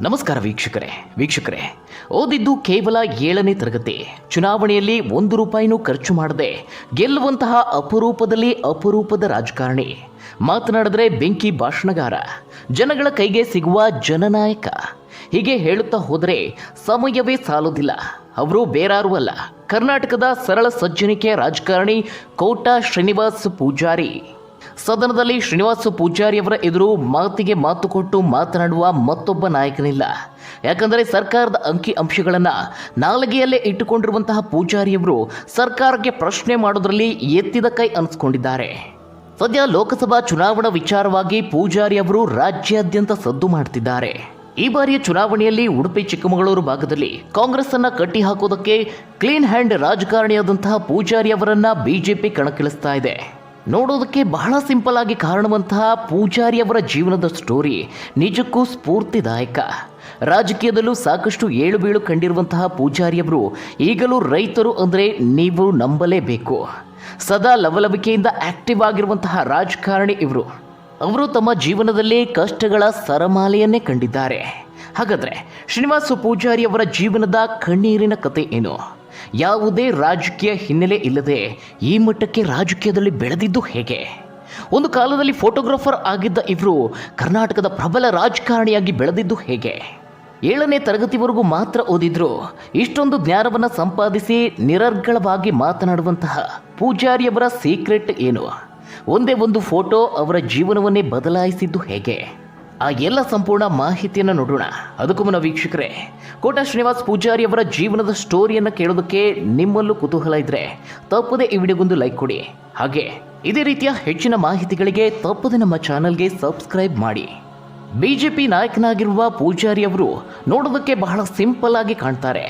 ನಮಸ್ಕಾರ ವೀಕ್ಷಕರೇ. ವೀಕ್ಷಕರೇ, ಓದಿದ್ದು ಕೇವಲ ಏಳನೇ ತರಗತಿ. ಚುನಾವಣೆಯಲ್ಲಿ ಒಂದು ರೂಪಾಯಿನೂ ಖರ್ಚು ಮಾಡದೆ ಗೆಲ್ಲುವಂತಹ ಅಪರೂಪದಲ್ಲಿ ಅಪರೂಪದ ರಾಜಕಾರಣಿ. ಮಾತನಾಡಿದ್ರೆ ಬೆಂಕಿ ಭಾಷಣಗಾರ. ಜನಗಳ ಕೈಗೆ ಸಿಗುವ ಜನನಾಯಕ. ಹೀಗೆ ಹೇಳುತ್ತಾ ಹೋದರೆ ಸಮಯವೇ ಸಾಲುವುದಿಲ್ಲ. ಅವರು ಬೇರಾರೂ ಅಲ್ಲ. ಕರ್ನಾಟಕದ ಸರಳ ಸಜ್ಜನಿಕೆ ರಾಜಕಾರಣಿ ಕೋಟಾ ಶ್ರೀನಿವಾಸ್ ಪೂಜಾರಿ. ಸದನದಲ್ಲಿ ಶ್ರೀನಿವಾಸ ಪೂಜಾರಿಯವರ ಎದುರು ಮಾತಿಗೆ ಮಾತು ಕೊಟ್ಟು ಮಾತನಾಡುವ ಮತ್ತೊಬ್ಬ ನಾಯಕನಿಲ್ಲ. ಯಾಕಂದರೆ ಸರ್ಕಾರದ ಅಂಕಿ ಅಂಶಗಳನ್ನು ನಾಲಿಗೆಯಲ್ಲೇ ಇಟ್ಟುಕೊಂಡಿರುವಂತಹ ಪೂಜಾರಿಯವರು ಸರ್ಕಾರಕ್ಕೆ ಪ್ರಶ್ನೆ ಮಾಡೋದರಲ್ಲಿ ಎತ್ತಿದ ಕೈ ಅನಿಸ್ಕೊಂಡಿದ್ದಾರೆ. ಸದ್ಯ ಲೋಕಸಭಾ ಚುನಾವಣಾ ವಿಚಾರವಾಗಿ ಪೂಜಾರಿ ಅವರು ರಾಜ್ಯಾದ್ಯಂತ ಸದ್ದು ಮಾಡ್ತಿದ್ದಾರೆ. ಈ ಬಾರಿಯ ಚುನಾವಣೆಯಲ್ಲಿ ಉಡುಪಿ, ಚಿಕ್ಕಮಗಳೂರು ಭಾಗದಲ್ಲಿ ಕಾಂಗ್ರೆಸ್ ಅನ್ನ ಕಟ್ಟಿ ಹಾಕೋದಕ್ಕೆ ಕ್ಲೀನ್ ಹ್ಯಾಂಡ್ ರಾಜಕಾರಣಿಯಾದಂತಹ ಪೂಜಾರಿ ಅವರನ್ನ ಬಿಜೆಪಿ ಕಣಕ್ಕಿಳಿಸ್ತಾ ಇದೆ. ನೋಡೋದಕ್ಕೆ ಬಹಳ ಸಿಂಪಲ್ ಆಗಿ ಕಾರಣವಂತಹ ಪೂಜಾರಿ ಅವರ ಜೀವನದ ಸ್ಟೋರಿ ನಿಜಕ್ಕೂ ಸ್ಫೂರ್ತಿದಾಯಕ. ರಾಜಕೀಯದಲ್ಲೂ ಸಾಕಷ್ಟು ಏಳು ಬೀಳು ಕಂಡಿರುವಂತಹ ಪೂಜಾರಿಯವರು ಈಗಲೂ ರೈತರು ಅಂದರೆ ನೀವು ನಂಬಲೇಬೇಕು. ಸದಾ ಲವಲವಿಕೆಯಿಂದ ಆಕ್ಟಿವ್ ಆಗಿರುವಂತಹ ರಾಜಕಾರಣಿ ಇವರು. ಅವರು ತಮ್ಮ ಜೀವನದಲ್ಲಿ ಕಷ್ಟಗಳ ಸರಮಾಲೆಯನ್ನೇ ಕಂಡಿದ್ದಾರೆ. ಹಾಗಾದರೆ ಶ್ರೀನಿವಾಸ ಪೂಜಾರಿ ಅವರ ಜೀವನದ ಕಣ್ಣೀರಿನ ಕತೆ ಏನು? ಯಾವುದೇ ರಾಜಕೀಯ ಹಿನ್ನೆಲೆ ಇಲ್ಲದೆ ಈ ಮಟ್ಟಕ್ಕೆ ರಾಜಕೀಯದಲ್ಲಿ ಬೆಳೆದಿದ್ದು ಹೇಗೆ? ಒಂದು ಕಾಲದಲ್ಲಿ ಫೋಟೋಗ್ರಾಫರ್ ಆಗಿದ್ದ ಇವರು ಕರ್ನಾಟಕದ ಪ್ರಬಲ ರಾಜಕಾರಣಿಯಾಗಿ ಬೆಳೆದಿದ್ದು ಹೇಗೆ? ಏಳನೇ ತರಗತಿವರೆಗೂ ಮಾತ್ರ ಓದಿದ್ರು. ಇಷ್ಟೊಂದು ಜ್ಞಾನವನ್ನು ಸಂಪಾದಿಸಿ ನಿರರ್ಗಳವಾಗಿ ಮಾತನಾಡುವಂತಹ ಪೂಜಾರಿಯವರ ಸೀಕ್ರೆಟ್ ಏನು? ಒಂದೇ ಒಂದು ಫೋಟೋ ಅವರ ಜೀವನವನ್ನೇ ಬದಲಾಯಿಸಿದ್ದು ಹೇಗೆ? ಆ ಎಲ್ಲ ಸಂಪೂರ್ಣ ಮಾಹಿತಿಯನ್ನು ನೋಡೋಣ. ಅದಕ್ಕೂ ಮುನ್ನ ವೀಕ್ಷಕರೇ, ಕೋಟ ಶ್ರೀನಿವಾಸ್ ಪೂಜಾರಿ ಅವರ ಜೀವನದ ಸ್ಟೋರಿಯನ್ನು ಕೇಳೋದಕ್ಕೆ ನಿಮ್ಮಲ್ಲೂ ಕುತೂಹಲ ಇದ್ರೆ ತಪ್ಪದೆ ಈ ವಿಡಿಯೋಗೊಂದು ಲೈಕ್ ಕೊಡಿ. ಹಾಗೆ, ಇದೇ ರೀತಿಯ ಹೆಚ್ಚಿನ ಮಾಹಿತಿಗಳಿಗೆ ತಪ್ಪದೆ ನಮ್ಮ ಚಾನಲ್ಗೆ ಸಬ್ಸ್ಕ್ರೈಬ್ ಮಾಡಿ. ಬಿಜೆಪಿ ನಾಯಕನಾಗಿರುವ ಪೂಜಾರಿ ಅವರು ನೋಡೋದಕ್ಕೆ ಬಹಳ ಸಿಂಪಲ್ ಆಗಿ ಕಾಣ್ತಾರೆ.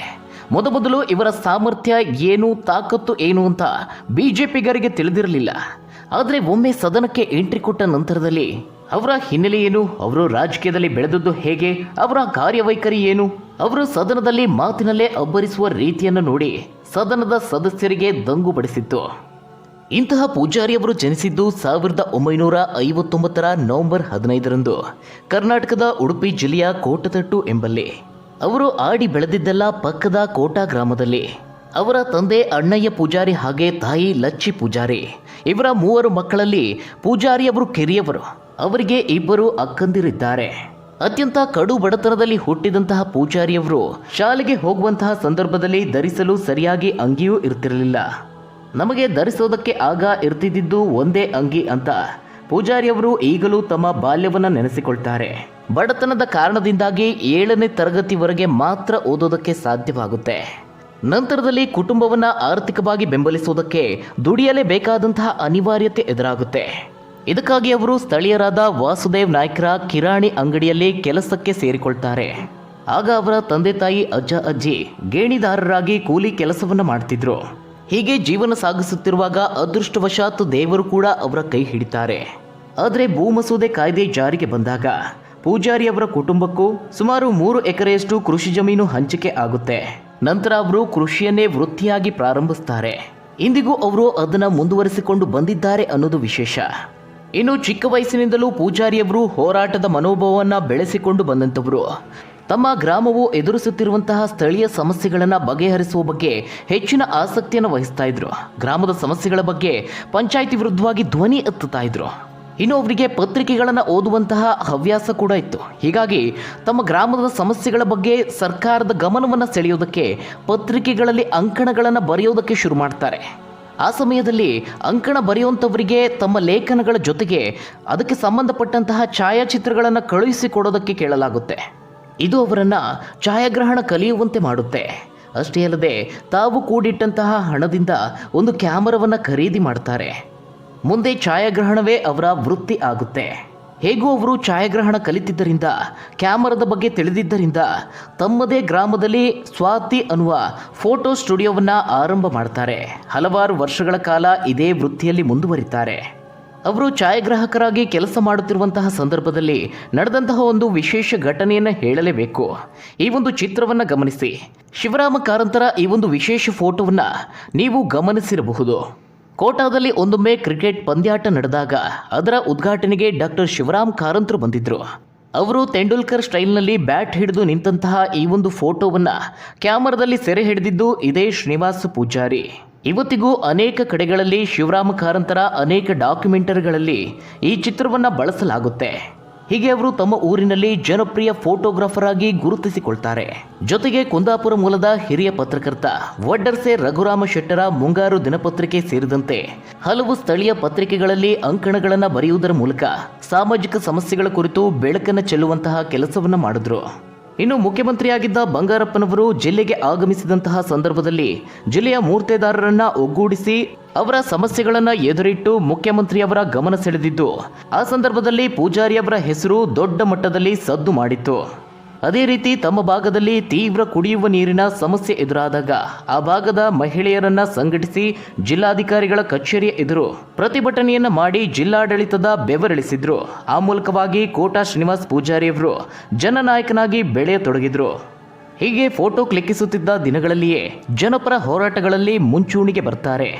ಮೊದಮೊದಲು ಇವರ ಸಾಮರ್ಥ್ಯ ಏನು, ತಾಕತ್ತು ಏನು ಅಂತ ಬಿಜೆಪಿಗರಿಗೆ ತಿಳಿದಿರಲಿಲ್ಲ. ಆದರೆ ಒಮ್ಮೆ ಸದನಕ್ಕೆ ಎಂಟ್ರಿ ಕೊಟ್ಟ ನಂತರದಲ್ಲಿ ಅವರ ಹಿನ್ನೆಲೆ ಏನು? ಅವರು ರಾಜಕೀಯದಲ್ಲಿ ಬೆಳೆದದ್ದು ಹೇಗೆ? ಅವರ ಕಾರ್ಯವೈಖರಿ ಏನು? ಅವರು ಸದನದಲ್ಲಿ ಮಾತಿನಲ್ಲೇ ಅಬ್ಬರಿಸುವ ರೀತಿಯನ್ನು ನೋಡಿ ಸದನದ ಸದಸ್ಯರಿಗೆ ದಂಗು ಬಡಿಸಿತ್ತು. ಇಂತಹ ಪೂಜಾರಿಯವರು ಜನಿಸಿದ್ದು ಸಾವಿರದ ಒಂಬೈನೂರ ಐವತ್ತೊಂಬತ್ತರ ನವೆಂಬರ್ ಹದಿನೈದರಂದು ಕರ್ನಾಟಕದ ಉಡುಪಿ ಜಿಲ್ಲೆಯ ಕೋಟತಟ್ಟು ಎಂಬಲ್ಲಿ. ಅವರು ಆಡಿ ಬೆಳೆದಿದ್ದೆಲ್ಲ ಪಕ್ಕದ ಕೋಟಾ ಗ್ರಾಮದಲ್ಲಿ. ಅವರ ತಂದೆ ಅಣ್ಣಯ್ಯ ಪೂಜಾರಿ ಹಾಗೆ ತಾಯಿ ಲಚ್ಚಿ ಪೂಜಾರಿ. ಇವರ ಮೂವರು ಮಕ್ಕಳಲ್ಲಿ ಪೂಜಾರಿಯವರು ಕಿರಿಯವರು. ಅವರಿಗೆ ಇಬ್ಬರು ಅಕ್ಕಂದಿರಿದ್ದಾರೆ. ಅತ್ಯಂತ ಕಡು ಬಡತನದಲ್ಲಿ ಹುಟ್ಟಿದಂತಹ ಪೂಜಾರಿಯವರು ಶಾಲೆಗೆ ಹೋಗುವಂತಹ ಸಂದರ್ಭದಲ್ಲಿ ಧರಿಸಲು ಸರಿಯಾಗಿ ಅಂಗಿಯೂ ಇರ್ತಿರಲಿಲ್ಲ. ನಮಗೆ ಧರಿಸೋದಕ್ಕೆ ಆಗ ಇರ್ತಿದ್ದಿದ್ದು ಒಂದೇ ಅಂಗಿ ಅಂತ ಪೂಜಾರಿಯವರು ಈಗಲೂ ತಮ್ಮ ಬಾಲ್ಯವನ್ನು ನೆನೆಸಿಕೊಳ್ತಾರೆ. ಬಡತನದ ಕಾರಣದಿಂದಾಗಿ ಏಳನೇ ತರಗತಿವರೆಗೆ ಮಾತ್ರ ಓದೋದಕ್ಕೆ ಸಾಧ್ಯವಾಗುತ್ತೆ. ನಂತರದಲ್ಲಿ ಕುಟುಂಬವನ್ನ ಆರ್ಥಿಕವಾಗಿ ಬೆಂಬಲಿಸುವುದಕ್ಕೆ ದುಡಿಯಲೇಬೇಕಾದಂತಹ ಅನಿವಾರ್ಯತೆ ಎದುರಾಗುತ್ತೆ. ಇದಕ್ಕಾಗಿ ಅವರು ಸ್ಥಳೀಯರಾದ ವಾಸುದೇವ್ ನಾಯ್ಕರ ಕಿರಾಣಿ ಅಂಗಡಿಯಲ್ಲಿ ಕೆಲಸಕ್ಕೆ ಸೇರಿಕೊಳ್ತಾರೆ. ಆಗ ಅವರ ತಂದೆ ತಾಯಿ ಅಜ್ಜ ಅಜ್ಜಿ ಗೇಣಿದಾರರಾಗಿ ಕೂಲಿ ಕೆಲಸವನ್ನು ಮಾಡ್ತಿದ್ರು. ಹೀಗೆ ಜೀವನ ಸಾಗಿಸುತ್ತಿರುವಾಗ ಅದೃಷ್ಟವಶಾತ್ ದೇವರು ಕೂಡ ಅವರ ಕೈ ಹಿಡಿತಾರೆ. ಆದರೆ ಭೂ ಮಸೂದೆ ಕಾಯ್ದೆ ಜಾರಿಗೆ ಬಂದಾಗ ಪೂಜಾರಿ ಅವರ ಕುಟುಂಬಕ್ಕೂ ಸುಮಾರು ಮೂರು ಎಕರೆಯಷ್ಟು ಕೃಷಿ ಜಮೀನು ಹಂಚಿಕೆ ಆಗುತ್ತೆ. ನಂತರ ಅವರು ಕೃಷಿಯನ್ನೇ ವೃತ್ತಿಯಾಗಿ ಪ್ರಾರಂಭಿಸ್ತಾರೆ. ಇಂದಿಗೂ ಅವರು ಅದನ್ನು ಮುಂದುವರಿಸಿಕೊಂಡು ಬಂದಿದ್ದಾರೆ ಅನ್ನೋದು ವಿಶೇಷ. ಇನ್ನು ಚಿಕ್ಕ ವಯಸ್ಸಿನಿಂದಲೂ ಪೂಜಾರಿಯವರು ಹೋರಾಟದ ಮನೋಭಾವವನ್ನು ಬೆಳೆಸಿಕೊಂಡು ಬಂದಂಥವರು. ತಮ್ಮ ಗ್ರಾಮವು ಎದುರಿಸುತ್ತಿರುವಂತಹ ಸ್ಥಳೀಯ ಸಮಸ್ಯೆಗಳನ್ನು ಬಗೆಹರಿಸುವ ಬಗ್ಗೆ ಹೆಚ್ಚಿನ ಆಸಕ್ತಿಯನ್ನು ವಹಿಸ್ತಾ ಇದ್ರು. ಗ್ರಾಮದ ಸಮಸ್ಯೆಗಳ ಬಗ್ಗೆ ಪಂಚಾಯಿತಿ ವಿರುದ್ಧವಾಗಿ ಧ್ವನಿ ಎತ್ತುತ್ತಾ ಇದ್ರು. ಇನ್ನು ಅವರಿಗೆ ಪತ್ರಿಕೆಗಳನ್ನು ಓದುವಂತಹ ಹವ್ಯಾಸ ಕೂಡ ಇತ್ತು. ಹೀಗಾಗಿ ತಮ್ಮ ಗ್ರಾಮದ ಸಮಸ್ಯೆಗಳ ಬಗ್ಗೆ ಸರ್ಕಾರದ ಗಮನವನ್ನು ಸೆಳೆಯೋದಕ್ಕೆ ಪತ್ರಿಕೆಗಳಲ್ಲಿ ಅಂಕಣಗಳನ್ನು ಬರೆಯೋದಕ್ಕೆ ಶುರು ಮಾಡ್ತಾರೆ. ಆ ಸಮಯದಲ್ಲಿ ಅಂಕಣ ಬರೆಯುವಂಥವರಿಗೆ ತಮ್ಮ ಲೇಖನಗಳ ಜೊತೆಗೆ ಅದಕ್ಕೆ ಸಂಬಂಧಪಟ್ಟಂತಹ ಛಾಯಾಚಿತ್ರಗಳನ್ನು ಕಳುಹಿಸಿಕೊಡೋದಕ್ಕೆ ಕೇಳಲಾಗುತ್ತೆ. ಇದು ಅವರನ್ನು ಛಾಯಾಗ್ರಹಣ ಕಲಿಯುವಂತೆ ಮಾಡುತ್ತೆ. ಅಷ್ಟೇ ಅಲ್ಲದೆ ತಾವು ಕೂಡಿಟ್ಟಂತಹ ಹಣದಿಂದ ಒಂದು ಕ್ಯಾಮರಾವನ್ನು ಖರೀದಿ ಮಾಡ್ತಾರೆ. ಮುಂದೆ ಛಾಯಾಗ್ರಹಣವೇ ಅವರ ವೃತ್ತಿ ಆಗುತ್ತೆ. ಹೇಗೂ ಅವರು ಛಾಯಾಗ್ರಹಣ ಕಲಿತಿದ್ದರಿಂದ, ಕ್ಯಾಮರಾದ ಬಗ್ಗೆ ತಿಳಿದಿದ್ದರಿಂದ ತಮ್ಮದೇ ಗ್ರಾಮದಲ್ಲಿ ಸ್ವಾತಿ ಅನ್ನುವ ಫೋಟೋ ಸ್ಟುಡಿಯೋವನ್ನು ಆರಂಭ ಮಾಡ್ತಾರೆ. ಹಲವಾರು ವರ್ಷಗಳ ಕಾಲ ಇದೇ ವೃತ್ತಿಯಲ್ಲಿ ಮುಂದುವರಿತಾರೆ. ಅವರು ಛಾಯಾಗ್ರಾಹಕರಾಗಿ ಕೆಲಸ ಮಾಡುತ್ತಿರುವಂತಹ ಸಂದರ್ಭದಲ್ಲಿ ನಡೆದಂತಹ ಒಂದು ವಿಶೇಷ ಘಟನೆಯನ್ನು ಹೇಳಲೇಬೇಕು. ಈ ಒಂದು ಚಿತ್ರವನ್ನು ಗಮನಿಸಿ. ಶಿವರಾಮ ಕಾರಂತರ ಈ ಒಂದು ವಿಶೇಷ ಫೋಟೋವನ್ನು ನೀವು ಗಮನಿಸಿರಬಹುದು. ಕೋಟಾದಲ್ಲಿ ಒಂದೊಮ್ಮೆ ಕ್ರಿಕೆಟ್ ಪಂದ್ಯಾಟ ನಡೆದಾಗ ಅದರ ಉದ್ಘಾಟನೆಗೆ ಡಾಕ್ಟರ್ ಶಿವರಾಮ್ ಕಾರಂತರು ಬಂದಿದ್ದರು ಅವರು ತೆಂಡೂಲ್ಕರ್ ಸ್ಟೈಲ್ನಲ್ಲಿ ಬ್ಯಾಟ್ ಹಿಡಿದು ನಿಂತಹ ಈ ಒಂದು ಫೋಟೋವನ್ನ ಕ್ಯಾಮರಾದಲ್ಲಿ ಸೆರೆ ಹಿಡಿದಿದ್ದು ಇದೇ ಶ್ರೀನಿವಾಸ ಪೂಜಾರಿ. ಇವತ್ತಿಗೂ ಅನೇಕ ಕಡೆಗಳಲ್ಲಿ ಶಿವರಾಮ ಕಾರಂತರ ಅನೇಕ ಡಾಕ್ಯುಮೆಂಟರಿಗಳಲ್ಲಿ ಈ ಚಿತ್ರವನ್ನ ಬಳಸಲಾಗುತ್ತೆ. ಹೀಗೆ ಅವರು ತಮ್ಮ ಊರಿನಲ್ಲಿ ಜನಪ್ರಿಯ ಫೋಟೋಗ್ರಾಫರ್ ಆಗಿ ಗುರುತಿಸಿಕೊಳ್ತಾರೆ. ಜೊತೆಗೆ ಕುಂದಾಪುರ ಮೂಲದ ಹಿರಿಯ ಪತ್ರಕರ್ತ ವಡ್ಡರ್ಸೆ ರಘುರಾಮ ಶೆಟ್ಟರ ಮುಂಗಾರು ದಿನಪತ್ರಿಕೆ ಸೇರಿದಂತೆ ಹಲವು ಸ್ಥಳೀಯ ಪತ್ರಿಕೆಗಳಲ್ಲಿ ಅಂಕಣಗಳನ್ನು ಬರೆಯುವುದರ ಮೂಲಕ ಸಾಮಾಜಿಕ ಸಮಸ್ಯೆಗಳ ಕುರಿತು ಬೆಳಕನ್ನು ಚೆಲ್ಲುವಂತಹ ಕೆಲಸವನ್ನ ಮಾಡಿದ್ರು. ಇನ್ನು ಮುಖ್ಯಮಂತ್ರಿಯಾಗಿದ್ದ ಬಂಗಾರಪ್ಪನವರು ಜಿಲ್ಲೆಗೆ ಆಗಮಿಸಿದಂತಹ ಸಂದರ್ಭದಲ್ಲಿ ಜಿಲ್ಲೆಯ ಮೂರ್ತೆದಾರರನ್ನ ಒಗ್ಗೂಡಿಸಿ ಅವರ ಸಮಸ್ಯೆಗಳನ್ನ ಎದುರಿಟ್ಟು ಮುಖ್ಯಮಂತ್ರಿಯವರ ಗಮನ ಸೆಳೆದಿದ್ದು, ಆ ಸಂದರ್ಭದಲ್ಲಿ ಪೂಜಾರಿ ಅವರ ಹೆಸರು ದೊಡ್ಡ ಮಟ್ಟದಲ್ಲಿ ಸದ್ದು ಮಾಡಿತ್ತು. ಅದೇ ರೀತಿ ತಮ್ಮ ಭಾಗದಲ್ಲಿ ತೀವ್ರ ಕುಡಿಯುವ ನೀರಿನ ಸಮಸ್ಯೆ ಎದುರಾದಾಗ ಆ ಭಾಗದ ಮಹಿಳೆಯರನ್ನ ಸಂಘಟಿಸಿ ಜಿಲ್ಲಾಧಿಕಾರಿಗಳ ಕಚೇರಿಯ ಎದುರು ಪ್ರತಿಭಟನೆಯನ್ನ ಮಾಡಿ ಜಿಲ್ಲಾಡಳಿತದ ಬೆವರಿಳಿಸಿದ್ರು. ಆ ಮೂಲಕವಾಗಿ ಕೋಟಾ ಶ್ರೀನಿವಾಸ್ ಪೂಜಾರಿಯವರು ಜನನಾಯಕನಾಗಿ ಬೆಳೆಯತೊಡಗಿದ್ರು. ಹೀಗೆ ಫೋಟೋ ಕ್ಲಿಕ್ಕಿಸುತ್ತಿದ್ದ ದಿನಗಳಲ್ಲಿಯೇ ಜನಪರ ಹೋರಾಟಗಳಲ್ಲಿ ಮುಂಚೂಣಿಗೆ ಬರ್ತಾರೆ.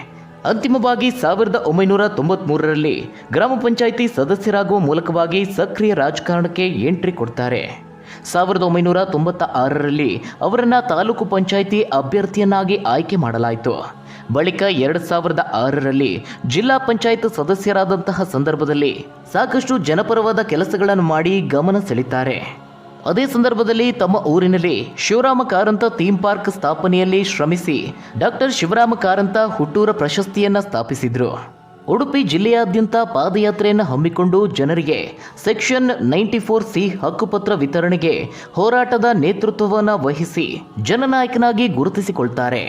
ಅಂತಿಮವಾಗಿ ಸಾವಿರದ ಒಂಬೈನೂರ ತೊಂಬತ್ಮೂರರಲ್ಲಿ ಗ್ರಾಮ ಪಂಚಾಯಿತಿ ಸದಸ್ಯರಾಗುವ ಮೂಲಕವಾಗಿ ಸಕ್ರಿಯ ರಾಜಕಾರಣಕ್ಕೆ ಎಂಟ್ರಿ ಕೊಡ್ತಾರೆ. ಸಾವಿರದ ಒಂಬೈನೂರ ತೊಂಬತ್ತ ಆರರಲ್ಲಿ ಅವರನ್ನು ತಾಲೂಕು ಪಂಚಾಯಿತಿ ಅಭ್ಯರ್ಥಿಯನ್ನಾಗಿ ಆಯ್ಕೆ ಮಾಡಲಾಯಿತು. ಬಳಿಕ ಎರಡು ಸಾವಿರದ ಆರರಲ್ಲಿ ಜಿಲ್ಲಾ ಪಂಚಾಯತ್ ಸದಸ್ಯರಾದಂತಹ ಸಂದರ್ಭದಲ್ಲಿ ಸಾಕಷ್ಟು ಜನಪರವಾದ ಕೆಲಸಗಳನ್ನು ಮಾಡಿ ಗಮನ ಸೆಳೀತಾರೆ ಅದೇ ಸಂದರ್ಭದಲ್ಲಿ ತಮ್ಮ ಊರಿನಲ್ಲಿ ಶಿವರಾಮ ಕಾರಂತ ಥೀಮ್ ಪಾರ್ಕ್ ಸ್ಥಾಪನೆಯಲ್ಲಿ ಶ್ರಮಿಸಿ ಡಾಕ್ಟರ್ ಶಿವರಾಮ ಕಾರಂತ ಹುಟ್ಟೂರ ಪ್ರಶಸ್ತಿಯನ್ನು ಸ್ಥಾಪಿಸಿದ್ರು. ಉಡುಪಿ ಜಿಲ್ಲೆಯಾದ್ಯಂತ ಪಾದಯಾತ್ರೆಯನ್ನು ಹಮ್ಮಿಕೊಂಡು ಜನರಿಗೆ ಸೆಕ್ಷನ್ ನೈಂಟಿ ಫೋರ್ ಸಿ ಹಕ್ಕುಪತ್ರ ವಿತರಣೆಗೆ ಹೋರಾಟದ ನೇತೃತ್ವವನ್ನು ವಹಿಸಿ ಜನನಾಯಕನಾಗಿ ಗುರುತಿಸಿಕೊಳ್ತಾರೆ.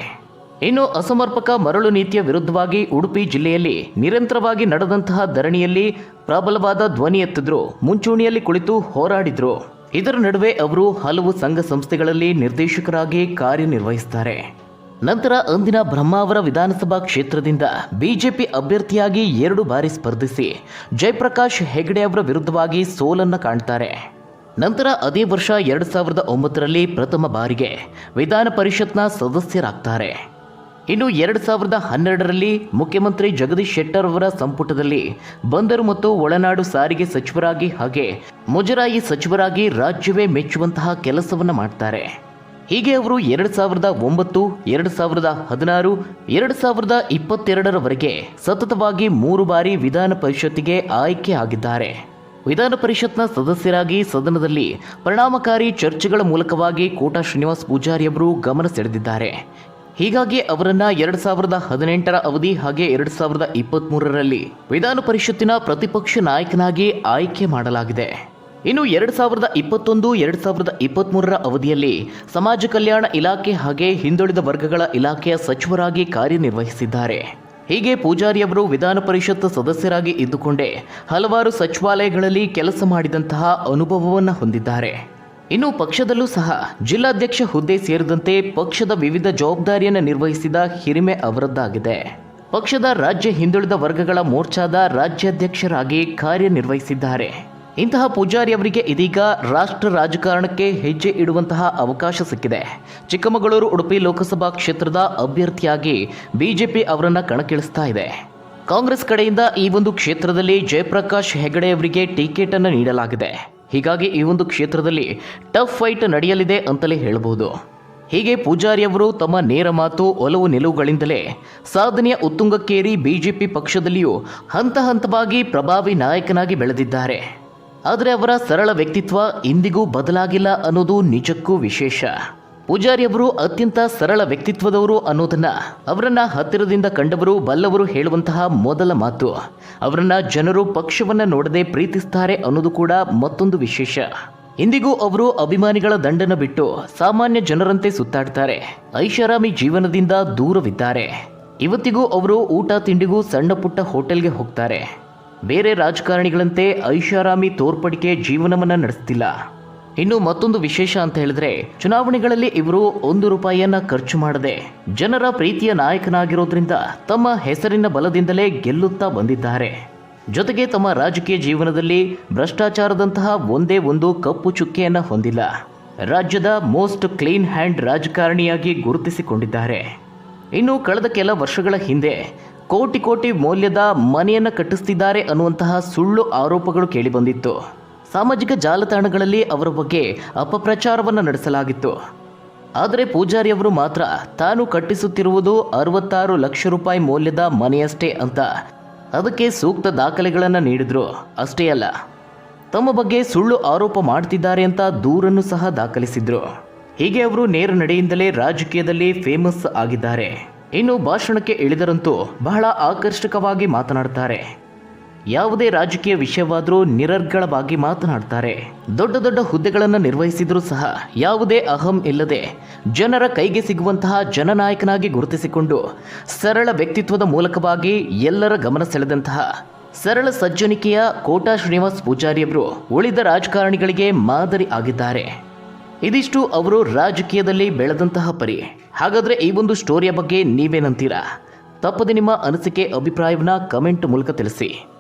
ಇನ್ನು ಅಸಮರ್ಪಕ ಮರಳು ನೀತಿಯ ವಿರುದ್ಧವಾಗಿ ಉಡುಪಿ ಜಿಲ್ಲೆಯಲ್ಲಿ ನಿರಂತರವಾಗಿ ನಡೆದಂತಹ ಧರಣಿಯಲ್ಲಿ ಪ್ರಬಲವಾದ ಧ್ವನಿ ಎತ್ತಿದ್ರು, ಮುಂಚೂಣಿಯಲ್ಲಿ ಕುಳಿತು ಹೋರಾಡಿದ್ರು. ಇದರ ನಡುವೆ ಅವರು ಹಲವು ಸಂಘ ಸಂಸ್ಥೆಗಳಲ್ಲಿ ನಿರ್ದೇಶಕರಾಗಿ ಕಾರ್ಯನಿರ್ವಹಿಸುತ್ತಾರೆ ನಂತರ ಅಂದಿನ ಬ್ರಹ್ಮಾವರ ವಿಧಾನಸಭಾ ಕ್ಷೇತ್ರದಿಂದ ಬಿಜೆಪಿ ಅಭ್ಯರ್ಥಿಯಾಗಿ ಎರಡು ಬಾರಿ ಸ್ಪರ್ಧಿಸಿ ಜಯಪ್ರಕಾಶ್ ಹೆಗ್ಡೆ ಅವರ ವಿರುದ್ಧವಾಗಿ ಸೋಲನ್ನು ಕಾಣ್ತಾರೆ. ನಂತರ ಅದೇ ವರ್ಷ ಎರಡು ಸಾವಿರದ ಒಂಬತ್ತರಲ್ಲಿ ಪ್ರಥಮ ಬಾರಿಗೆ ವಿಧಾನ ಪರಿಷತ್ನ ಸದಸ್ಯರಾಗ್ತಾರೆ. ಇನ್ನು ಎರಡು ಸಾವಿರದ ಹನ್ನೆರಡರಲ್ಲಿ ಮುಖ್ಯಮಂತ್ರಿ ಜಗದೀಶ್ ಶೆಟ್ಟರ್ ಅವರ ಸಂಪುಟದಲ್ಲಿ ಬಂದರು ಮತ್ತು ಒಳನಾಡು ಸಾರಿಗೆ ಸಚಿವರಾಗಿ ಹಾಗೆ ಮುಜರಾಯಿ ಸಚಿವರಾಗಿ ರಾಜ್ಯವೇ ಮೆಚ್ಚುವಂತಹ ಕೆಲಸವನ್ನು ಮಾಡ್ತಾರೆ. ಹೀಗೆ ಅವರು ಎರಡು ಸಾವಿರದ ಒಂಬತ್ತು, ಎರಡು ಸಾವಿರದ ಹದಿನಾರು, ಎರಡು ಸಾವಿರದ ಇಪ್ಪತ್ತೆರಡರವರೆಗೆ ಸತತವಾಗಿ ಮೂರು ಬಾರಿ ವಿಧಾನ ಪರಿಷತ್ತಿಗೆ ಆಯ್ಕೆ ಆಗಿದ್ದಾರೆ. ವಿಧಾನ ಪರಿಷತ್ನ ಸದಸ್ಯರಾಗಿ ಸದನದಲ್ಲಿ ಪರಿಣಾಮಕಾರಿ ಚರ್ಚೆಗಳ ಮೂಲಕವಾಗಿ ಕೋಟಾ ಶ್ರೀನಿವಾಸ್ ಪೂಜಾರಿ ಅವರು ಗಮನ ಸೆಳೆದಿದ್ದಾರೆ. ಹೀಗಾಗಿ ಅವರನ್ನ ಎರಡು ಸಾವಿರದ ಹದಿನೆಂಟರ ಅವಧಿ ಹಾಗೆ ಎರಡು ಸಾವಿರದ ಇಪ್ಪತ್ತ್ಮೂರರಲ್ಲಿ ವಿಧಾನ ಪರಿಷತ್ತಿನ ಪ್ರತಿಪಕ್ಷ ನಾಯಕನಾಗಿ ಆಯ್ಕೆ ಮಾಡಲಾಗಿದೆ. ಇನ್ನು ಎರಡು ಸಾವಿರದ ಇಪ್ಪತ್ತೊಂದು, ಎರಡು ಸಾವಿರದ ಇಪ್ಪತ್ತ್ಮೂರರ ಅವಧಿಯಲ್ಲಿ ಸಮಾಜ ಕಲ್ಯಾಣ ಇಲಾಖೆ ಹಾಗೆ ಹಿಂದುಳಿದ ವರ್ಗಗಳ ಇಲಾಖೆಯ ಸಚಿವರಾಗಿ ಕಾರ್ಯನಿರ್ವಹಿಸಿದ್ದಾರೆ. ಹೀಗೆ ಪೂಜಾರಿಯವರು ವಿಧಾನ ಪರಿಷತ್ ಸದಸ್ಯರಾಗಿ ಇದ್ದುಕೊಂಡೇ ಹಲವಾರು ಸಚಿವಾಲಯಗಳಲ್ಲಿ ಕೆಲಸ ಮಾಡಿದಂತಹ ಅನುಭವವನ್ನು ಹೊಂದಿದ್ದಾರೆ. ಇನ್ನು ಪಕ್ಷದಲ್ಲೂ ಸಹ ಜಿಲ್ಲಾಧ್ಯಕ್ಷ ಹುದ್ದೆ ಸೇರಿದಂತೆ ಪಕ್ಷದ ವಿವಿಧ ಜವಾಬ್ದಾರಿಯನ್ನು ನಿರ್ವಹಿಸಿದ ಹಿರಿಮೆ ಅವರದ್ದಾಗಿದೆ. ಪಕ್ಷದ ರಾಜ್ಯ ಹಿಂದುಳಿದ ವರ್ಗಗಳ ಮೋರ್ಚಾದ ರಾಜ್ಯಾಧ್ಯಕ್ಷರಾಗಿ ಕಾರ್ಯನಿರ್ವಹಿಸಿದ್ದಾರೆ. ಇಂತಹ ಪೂಜಾರಿ ಅವರಿಗೆ ಇದೀಗ ರಾಷ್ಟ್ರ ರಾಜಕಾರಣಕ್ಕೆ ಹೆಜ್ಜೆ ಇಡುವಂತಹ ಅವಕಾಶ ಸಿಕ್ಕಿದೆ. ಚಿಕ್ಕಮಗಳೂರು, ಉಡುಪಿ ಲೋಕಸಭಾ ಕ್ಷೇತ್ರದ ಅಭ್ಯರ್ಥಿಯಾಗಿ ಬಿಜೆಪಿ ಅವರನ್ನು ಕಣಕ್ಕಿಳಿಸ್ತಾ ಇದೆ. ಕಾಂಗ್ರೆಸ್ ಕಡೆಯಿಂದ ಈ ಒಂದು ಕ್ಷೇತ್ರದಲ್ಲಿ ಜಯಪ್ರಕಾಶ್ ಹೆಗಡೆ ಅವರಿಗೆ ಟಿಕೆಟ್ ಅನ್ನು ನೀಡಲಾಗಿದೆ. ಹೀಗಾಗಿ ಈ ಒಂದು ಕ್ಷೇತ್ರದಲ್ಲಿ ಟಫ್ ಫೈಟ್ ನಡೆಯಲಿದೆ ಅಂತಲೇ ಹೇಳಬಹುದು ಹೀಗೆ ಪೂಜಾರಿ ಅವರು ತಮ್ಮ ನೇರ ಮಾತು, ಒಲವು ನಿಲುವುಗಳಿಂದಲೇ ಸಾಧನೆಯ ಉತ್ತುಂಗಕ್ಕೇರಿ ಬಿಜೆಪಿ ಪಕ್ಷದಲ್ಲಿಯೂ ಹಂತ ಹಂತವಾಗಿ ಪ್ರಭಾವಿ ನಾಯಕನಾಗಿ ಬೆಳೆದಿದ್ದಾರೆ. ಆದರೆ ಅವರ ಸರಳ ವ್ಯಕ್ತಿತ್ವ ಇಂದಿಗೂ ಬದಲಾಗಿಲ್ಲ ಅನ್ನೋದು ನಿಜಕ್ಕೂ ವಿಶೇಷ. ಪೂಜಾರಿಯವರು ಅತ್ಯಂತ ಸರಳ ವ್ಯಕ್ತಿತ್ವದವರು ಅನ್ನೋದನ್ನ ಅವರನ್ನ ಹತ್ತಿರದಿಂದ ಕಂಡವರು ಬಲ್ಲವರು ಹೇಳುವಂತಹ ಮೊದಲ ಮಾತು. ಅವರನ್ನ ಜನರು ಪಕ್ಷವನ್ನ ನೋಡದೆ ಪ್ರೀತಿಸ್ತಾರೆ ಅನ್ನೋದು ಕೂಡ ಮತ್ತೊಂದು ವಿಶೇಷ. ಇಂದಿಗೂ ಅವರು ಅಭಿಮಾನಿಗಳ ದಂಡನ ಬಿಟ್ಟು ಸಾಮಾನ್ಯ ಜನರಂತೆ ಸುತ್ತಾಡ್ತಾರೆ. ಐಷಾರಾಮಿ ಜೀವನದಿಂದ ದೂರವಿದ್ದಾರೆ. ಇವತ್ತಿಗೂ ಅವರು ಊಟ ತಿಂಡಿಗೂ ಸಣ್ಣ ಪುಟ್ಟ ಹೋಟೆಲ್ಗೆ ಹೋಗ್ತಾರೆ. ಬೇರೆ ರಾಜಕಾರಣಿಗಳಂತೆ ಐಷಾರಾಮಿ ತೋರ್ಪಡಿಕೆ ಜೀವನವನ್ನ ನಡೆಸ್ತಿಲ್ಲ. ಇನ್ನು ಮತ್ತೊಂದು ವಿಶೇಷ ಅಂತ ಹೇಳಿದ್ರೆ, ಚುನಾವಣೆಗಳಲ್ಲಿ ಇವರು ಒಂದು ರೂಪಾಯಿಯನ್ನ ಖರ್ಚು ಮಾಡದೆ ಜನರ ಪ್ರೀತಿಯ ನಾಯಕನಾಗಿರೋದ್ರಿಂದ ತಮ್ಮ ಹೆಸರಿನ ಬಲದಿಂದಲೇ ಗೆಲ್ಲುತ್ತಾ ಬಂದಿದ್ದಾರೆ. ಜೊತೆಗೆ ತಮ್ಮ ರಾಜಕೀಯ ಜೀವನದಲ್ಲಿ ಭ್ರಷ್ಟಾಚಾರದಂತಹ ಒಂದೇ ಒಂದು ಕಪ್ಪು ಚುಕ್ಕೆಯನ್ನು ಹೊಂದಿಲ್ಲ. ರಾಜ್ಯದ ಮೋಸ್ಟ್ ಕ್ಲೀನ್ ಹ್ಯಾಂಡ್ ರಾಜಕಾರಣಿಯಾಗಿ ಗುರುತಿಸಿಕೊಂಡಿದ್ದಾರೆ. ಇನ್ನು ಕಳೆದ ಕೆಲ ವರ್ಷಗಳ ಹಿಂದೆ ಕೋಟಿ ಕೋಟಿ ಮೌಲ್ಯದ ಮನೆಯನ್ನು ಕಟ್ಟಿಸ್ತಿದ್ದಾರೆ ಅನ್ನುವಂತಹ ಸುಳ್ಳು ಆರೋಪಗಳು ಕೇಳಿಬಂದಿತ್ತು. ಸಾಮಾಜಿಕ ಜಾಲತಾಣಗಳಲ್ಲಿ ಅವರ ಬಗ್ಗೆ ಅಪಪ್ರಚಾರವನ್ನು ನಡೆಸಲಾಗಿತ್ತು. ಆದರೆ ಪೂಜಾರಿಯವರು ಮಾತ್ರ ತಾನು ಕಟ್ಟಿಸುತ್ತಿರುವುದು ಅರವತ್ತಾರು ಲಕ್ಷ ರೂಪಾಯಿ ಮೌಲ್ಯದ ಮನೆಯಷ್ಟೇ ಅಂತ ಅದಕ್ಕೆ ಸೂಕ್ತ ದಾಖಲೆಗಳನ್ನು ನೀಡಿದ್ರು. ಅಷ್ಟೇ ಅಲ್ಲ, ತಮ್ಮ ಬಗ್ಗೆ ಸುಳ್ಳು ಆರೋಪ ಮಾಡ್ತಿದ್ದಾರೆ ಅಂತ ದೂರನ್ನು ಸಹ ದಾಖಲಿಸಿದ್ರು. ಹೀಗೆ ಅವರು ನೇರ ನಡೆಯಿಂದಲೇ ರಾಜಕೀಯದಲ್ಲಿ ಫೇಮಸ್ ಆಗಿದ್ದಾರೆ. ಇನ್ನು ಭಾಷಣಕ್ಕೆ ಇಳಿದರಂತೂ ಬಹಳ ಆಕರ್ಷಕವಾಗಿ ಮಾತನಾಡ್ತಾರೆ. ಯಾವುದೇ ರಾಜಕೀಯ ವಿಷಯವಾದರೂ ನಿರರ್ಗಳವಾಗಿ ಮಾತನಾಡ್ತಾರೆ. ದೊಡ್ಡ ದೊಡ್ಡ ಹುದ್ದೆಗಳನ್ನು ನಿರ್ವಹಿಸಿದರೂ ಸಹ ಯಾವುದೇ ಅಹಂ ಇಲ್ಲದೆ ಜನರ ಕೈಗೆ ಸಿಗುವಂತಹ ಜನನಾಯಕನಾಗಿ ಗುರುತಿಸಿಕೊಂಡು ಸರಳ ವ್ಯಕ್ತಿತ್ವದ ಮೂಲಕವಾಗಿ ಎಲ್ಲರ ಗಮನ ಸೆಳೆದಂತಹ ಸರಳ ಸಜ್ಜನಿಕೆಯ ಕೋಟಾ ಶ್ರೀನಿವಾಸ್ ಪೂಜಾರಿಯವರು ಉಳಿದ ರಾಜಕಾರಣಿಗಳಿಗೆ ಮಾದರಿ ಆಗಿದ್ದಾರೆ. ಇದಿಷ್ಟು ಅವರು ರಾಜಕೀಯದಲ್ಲಿ ಬೆಳೆದಂತಹ ಪರಿ. ಹಾಗಾದರೆ ಈ ಒಂದು ಸ್ಟೋರಿಯ ಬಗ್ಗೆ ನೀವೇನಂತೀರಾ? ತಪ್ಪದೆ ನಿಮ್ಮ ಅನಿಸಿಕೆ, ಅಭಿಪ್ರಾಯವನ್ನು ಕಮೆಂಟ್ ಮೂಲಕ ತಿಳಿಸಿ.